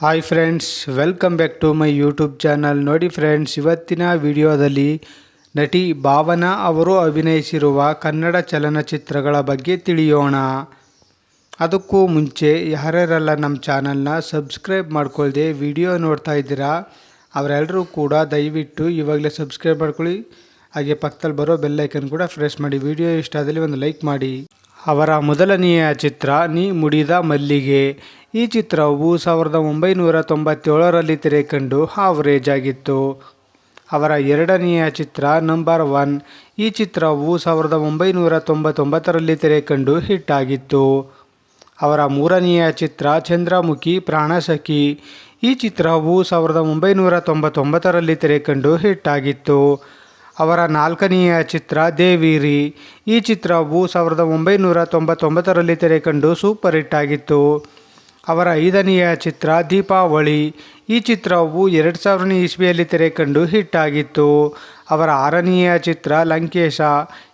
Hi friends welcome back to my YouTube channel ನೋಡಿ friends ಇವತ್ತಿನ ವಿಡಿಯೋದಲ್ಲಿ ನಟಿ ಭಾವನಾ ಅವರು ಅಭಿನಯಿಸಿರುವ ಕನ್ನಡ ಚಲನಚಿತ್ರಗಳ ಬಗ್ಗೆ ತಿಳಿಯೋಣ. ಅದಕ್ಕೂ ಮುಂಚೆ ಯಾರ್ಯಾರೆಲ್ಲ ನಮ್ಮ ಚಾನಲ್ನ ಸಬ್ಸ್ಕ್ರೈಬ್ ಮಾಡ್ಕೊಳ್ದೆ ವಿಡಿಯೋ ನೋಡ್ತಾ ಇದ್ದೀರಾ ಅವರೆಲ್ಲರೂ ಕೂಡ ದಯವಿಟ್ಟು ಇವಾಗಲೇ ಸಬ್ಸ್ಕ್ರೈಬ್ ಮಾಡ್ಕೊಳ್ಳಿ. ಹಾಗೆ ಪಕ್ಕದಲ್ಲಿ ಬರೋ ಬೆಲ್ಲೈಕನ್ ಕೂಡ ಫ್ರೆಶ್ ಮಾಡಿ ವಿಡಿಯೋ ಇಷ್ಟ ಆದಲ್ಲಿ ಒಂದು ಲೈಕ್ ಮಾಡಿ. ಅವರ ಮೊದಲನೆಯ ಚಿತ್ರ, ನೀ ಮುಡಿದ ಮಲ್ಲಿಗೆ. ಈ ಚಿತ್ರವು ಸಾವಿರದ ಒಂಬೈನೂರ ತೊಂಬತ್ತೇಳರಲ್ಲಿ ತೆರೆಕಂಡು ಆವರೇಜ್ ಆಗಿತ್ತು ಅವರ ಎರಡನೆಯ ಚಿತ್ರ ನಂಬರ್ ಒನ್. ಈ ಚಿತ್ರವು ಸಾವಿರದ ಒಂಬೈನೂರ ತೊಂಬತ್ತೊಂಬತ್ತರಲ್ಲಿ ತೆರೆಕಂಡು ಹಿಟ್ ಆಗಿತ್ತು ಅವರ ಮೂರನೆಯ ಚಿತ್ರ ಚಂದ್ರಮುಖಿ ಪ್ರಾಣಸಖಿ ಈ ಚಿತ್ರವು ಸಾವಿರದ ಒಂಬೈನೂರ ತೊಂಬತ್ತೊಂಬತ್ತರಲ್ಲಿ ತೆರೆಕಂಡು ಹಿಟ್ ಆಗಿತ್ತು ಅವರ ನಾಲ್ಕನೆಯ ಚಿತ್ರ ದೇವಿರಿ. ಈ ಚಿತ್ರವು ಸಾವಿರದ ಒಂಬೈನೂರ ತೊಂಬತ್ತೊಂಬತ್ತರಲ್ಲಿ ತೆರೆಕಂಡು ಸೂಪರ್ ಹಿಟ್ ಆಗಿತ್ತು ಅವರ ಐದನೆಯ ಚಿತ್ರ ದೀಪಾವಳಿ. ಈ ಚಿತ್ರವು ಎರಡು ಸಾವಿರನೇ ಇಸ್ವಿಯಲ್ಲಿ ತೆರೆಕಂಡು ಹಿಟ್ ಆಗಿತ್ತು. ಅವರ ಆರನೆಯ ಚಿತ್ರ ಲಂಕೇಶ.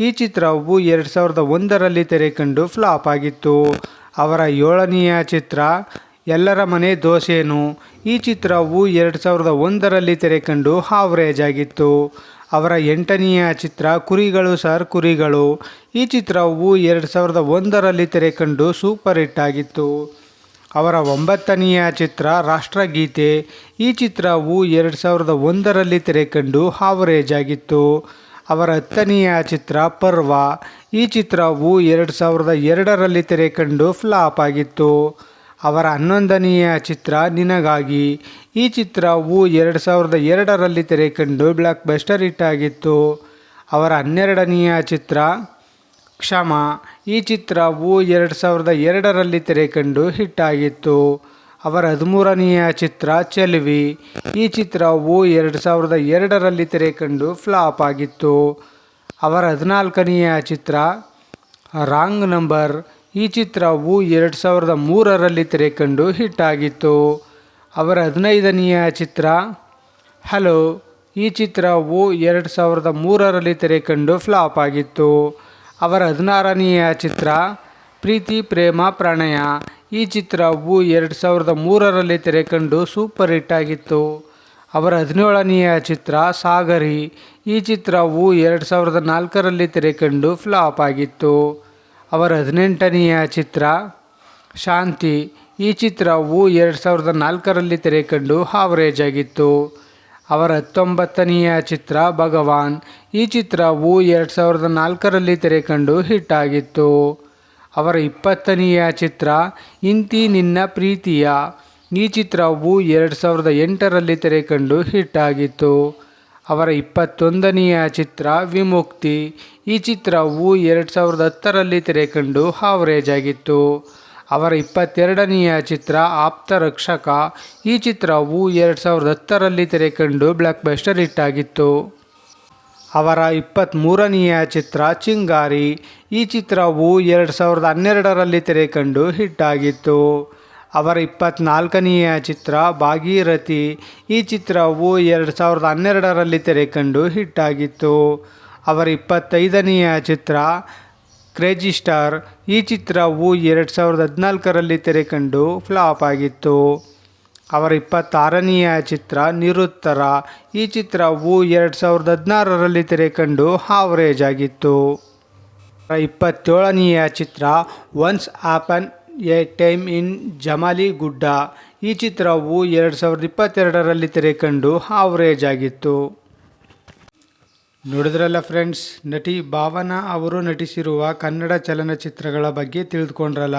ಈ ಚಿತ್ರವು ಎರಡು ಸಾವಿರದ ಒಂದರಲ್ಲಿ ತೆರೆಕಂಡು ಫ್ಲಾಪ್ ಆಗಿತ್ತು. ಅವರ ಏಳನೆಯ ಚಿತ್ರ ಎಲ್ಲರ ಮನೆ ದೋಸೆನು. ಈ ಚಿತ್ರವು ಎರಡು ಸಾವಿರದ ಒಂದರಲ್ಲಿ ತೆರೆಕಂಡು ಹಾವ್ರೇಜ್ ಆಗಿತ್ತು. ಅವರ ಎಂಟನೆಯ ಚಿತ್ರ ಕುರಿಗಳು ಸರ್ ಕುರಿಗಳು. ಈ ಚಿತ್ರವು ಎರಡು ಸಾವಿರದ ಒಂದರಲ್ಲಿ ತೆರೆಕಂಡು ಸೂಪರ್ ಹಿಟ್ ಆಗಿತ್ತು. ಅವರ ಒಂಬತ್ತನೆಯ ಚಿತ್ರ ರಾಷ್ಟ್ರಗೀತೆ. ಈ ಚಿತ್ರವು ಎರಡು ಸಾವಿರದ ಒಂದರಲ್ಲಿ ತೆರೆಕಂಡು ಹಾವರೇಜ್ ಆಗಿತ್ತು ಅವರ ಹತ್ತನೆಯ ಚಿತ್ರ ಪರ್ವ. ಈ ಚಿತ್ರವು ಎರಡು ಸಾವಿರದ ಎರಡರಲ್ಲಿ ತೆರೆಕಂಡು ಫ್ಲಾಪ್ ಆಗಿತ್ತು. ಅವರ ಹನ್ನೊಂದನೆಯ ಚಿತ್ರ ನಿನಗಾಗಿ. ಈ ಚಿತ್ರವು ಎರಡು ಸಾವಿರದ ಎರಡರಲ್ಲಿ ತೆರೆಕಂಡು ಬ್ಲಾಕ್ ಬಸ್ಟರ್ ಹಿಟ್ ಆಗಿತ್ತು. ಅವರ ಹನ್ನೆರಡನೆಯ ಚಿತ್ರ ಕ್ಷಮ. ಈ ಚಿತ್ರವು ಎರಡು ಸಾವಿರದ ಎರಡರಲ್ಲಿ ತೆರೆಕಂಡು ಹಿಟ್ ಆಗಿತ್ತು ಅವರ ಹದಿಮೂರನೆಯ ಚಿತ್ರ ಚೆಲುವಿ. ಈ ಚಿತ್ರವು ಎರಡು ಸಾವಿರದ ಎರಡರಲ್ಲಿ ತೆರೆಕಂಡು ಫ್ಲಾಪ್ ಆಗಿತ್ತು. ಅವರ ಹದಿನಾಲ್ಕನೆಯ ಚಿತ್ರ ರಾಂಗ್ ನಂಬರ್. ಈ ಚಿತ್ರವು ಎರಡು ಸಾವಿರದ ಮೂರರಲ್ಲಿ ತೆರೆಕಂಡು ಹಿಟ್ ಆಗಿತ್ತು ಅವರ ಹದಿನೈದನೆಯ ಚಿತ್ರ ಹಲೋ. ಈ ಚಿತ್ರವು ಎರಡು ಸಾವಿರದ ಮೂರರಲ್ಲಿ ತೆರೆಕಂಡು ಫ್ಲಾಪ್ ಆಗಿತ್ತು. ಅವರ ಹದಿನಾರನೆಯ ಚಿತ್ರ, ಪ್ರೀತಿ, ಪ್ರೇಮ, ಪ್ರಣಯ. ಈ ಚಿತ್ರವು ಎರಡು ಸಾವಿರದ ಮೂರರಲ್ಲಿ ತೆರೆಕಂಡು ಸೂಪರ್ ಹಿಟ್ ಆಗಿತ್ತು. ಅವರ ಹದಿನೇಳನೆಯ ಚಿತ್ರ, ಸಾಗರಿ. ಈ ಚಿತ್ರವು ಎರಡು ಸಾವಿರದ ನಾಲ್ಕರಲ್ಲಿ ತೆರೆಕಂಡು ಫ್ಲಾಪ್ ಆಗಿತ್ತು. ಅವರ ಹದಿನೆಂಟನೆಯ ಚಿತ್ರ, ಶಾಂತಿ. ಈ ಚಿತ್ರವು ಎರಡು ಸಾವಿರದ ನಾಲ್ಕರಲ್ಲಿ ತೆರೆಕಂಡು ಹಾವರೇಜ್ ಆಗಿತ್ತು. ಅವರ ಹತ್ತೊಂಬತ್ತನೆಯ ಚಿತ್ರ, ಭಗವಾನ್. ಈ ಚಿತ್ರವು ಎರಡು ಸಾವಿರದ ನಾಲ್ಕರಲ್ಲಿ ತೆರೆಕಂಡು ಹಿಟ್ ಆಗಿತ್ತು. ಅವರ ಇಪ್ಪತ್ತನೆಯ ಚಿತ್ರ ಇಂತಿ ನಿನ್ನ ಪ್ರೀತಿಯ ಈ ಚಿತ್ರವು ಎರಡು ಸಾವಿರದ ಎಂಟರಲ್ಲಿ ತೆರೆಕಂಡು ಹಿಟ್ ಆಗಿತ್ತು. ಅವರ ಇಪ್ಪತ್ತೊಂದನೆಯ ಚಿತ್ರ ವಿಮುಕ್ತಿ ಈ ಚಿತ್ರವು ಎರಡು ಸಾವಿರದ ಹತ್ತರಲ್ಲಿ ತೆರೆಕಂಡು ಹಾವರೇಜ್ ಆಗಿತ್ತು. ಅವರ ಇಪ್ಪತ್ತೆರಡನೆಯ ಚಿತ್ರ ಆಪ್ತ ರಕ್ಷಕ ಈ ಚಿತ್ರವು ಎರಡು ಸಾವಿರದ ಹತ್ತರಲ್ಲಿ ತೆರೆಕಂಡು ಬ್ಲಾಕ್ ಬಸ್ಟರ್ ಹಿಟ್ ಆಗಿತ್ತು. ಅವರ ಇಪ್ಪತ್ತ್ಮೂರನೆಯ ಚಿತ್ರ ಚಿಂಗಾರಿ. ಈ ಚಿತ್ರವು ಎರಡು ಸಾವಿರದ ಹನ್ನೆರಡರಲ್ಲಿ ತೆರೆಕಂಡು ಹಿಟ್ ಆಗಿತ್ತು ಅವರ ಇಪ್ಪತ್ತ್ನಾಲ್ಕನೆಯ ಚಿತ್ರ ಭಾಗೀರಥಿ. ಈ ಚಿತ್ರವು ಎರಡು ಸಾವಿರದ ಹನ್ನೆರಡರಲ್ಲಿ ತೆರೆಕಂಡು ಹಿಟ್ ಆಗಿತ್ತು ಅವರ ಇಪ್ಪತ್ತೈದನೆಯ ಚಿತ್ರ ಕ್ರೇಜಿ ಸ್ಟಾರ್ ಈ ಚಿತ್ರವು ಎರಡು ಸಾವಿರದ ಹದಿನಾಲ್ಕರಲ್ಲಿ ತೆರೆಕಂಡು ಫ್ಲಾಪ್ ಆಗಿತ್ತು. ಅವರ ಇಪ್ಪತ್ತಾರನೆಯ ಚಿತ್ರ ನಿರುತ್ತರ. ಈ ಚಿತ್ರವು ಎರಡು ಸಾವಿರದ ಹದಿನಾರರಲ್ಲಿ ತೆರೆಕಂಡು ಹಾವರೇಜ್ ಆಗಿತ್ತು ಇಪ್ಪತ್ತೇಳನೆಯ ಚಿತ್ರ once upon a time in Jamaligudda ಈ ಚಿತ್ರವು ಎರಡು ಸಾವಿರದ ಇಪ್ಪತ್ತೆರಡರಲ್ಲಿ ತೆರೆಕಂಡು ಹಾವರೇಜ್ ಆಗಿತ್ತು ನೋಡಿದ್ರಲ್ಲ ಫ್ರೆಂಡ್ಸ್, ನಟಿ ಭಾವನಾ ಅವರು ನಟಿಸಿರುವ ಕನ್ನಡ ಚಲನಚಿತ್ರಗಳ ಬಗ್ಗೆ ತಿಳಿದುಕೊಂಡ್ರಲ್ಲ?